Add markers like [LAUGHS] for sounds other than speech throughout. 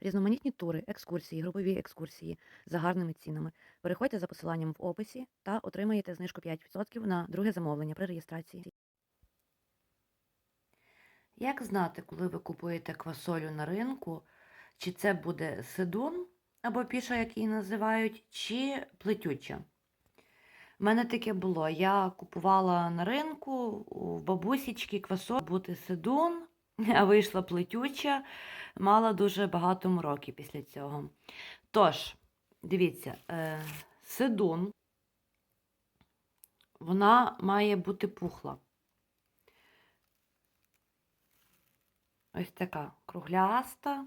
різноманітні тури, екскурсії, групові екскурсії за гарними цінами. Переходьте за посиланням в описі та отримаєте знижку 5% на друге замовлення при реєстрації. Як знати, коли ви купуєте квасолю на ринку, чи це буде седун або піша, як її називають, чи плетюча? У мене таке було. Я купувала на ринку у бабусічки квасоль бути седун, а [LAUGHS] вийшла плетюча, мала дуже багато мороки після цього. Тож, дивіться, е, седун, вона має бути пухла. Ось така кругляста,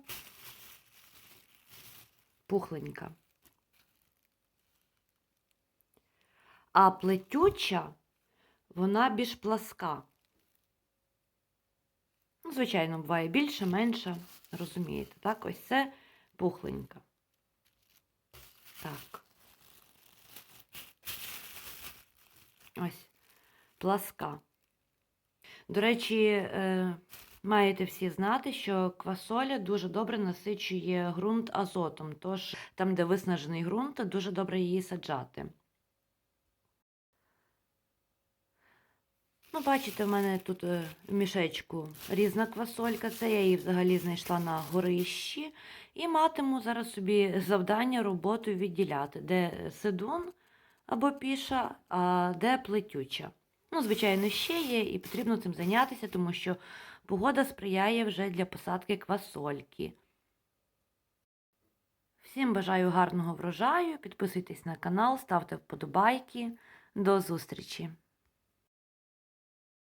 пухленька. А плетюча, вона більш пласка. Ну, звичайно, буває більше, менше, розумієте, так? Ось це пухленька. Так. Ось пласка. До речі, е, маєте всі знати, що квасоля дуже добре насичує ґрунт азотом, тож там, де виснажений ґрунт, дуже добре її саджати. Ну, бачите, в мене тут е, в мішечку різна квасолька. Це я її взагалі знайшла на горищі. І матиму зараз собі завдання роботу відділяти, де седун або піша, а де плетюча. Ну, звичайно, ще є, і потрібно цим зайнятися, тому що погода сприяє вже для посадки квасольки. Всім бажаю гарного врожаю, підписуйтесь на канал, ставте вподобайки. До зустрічі!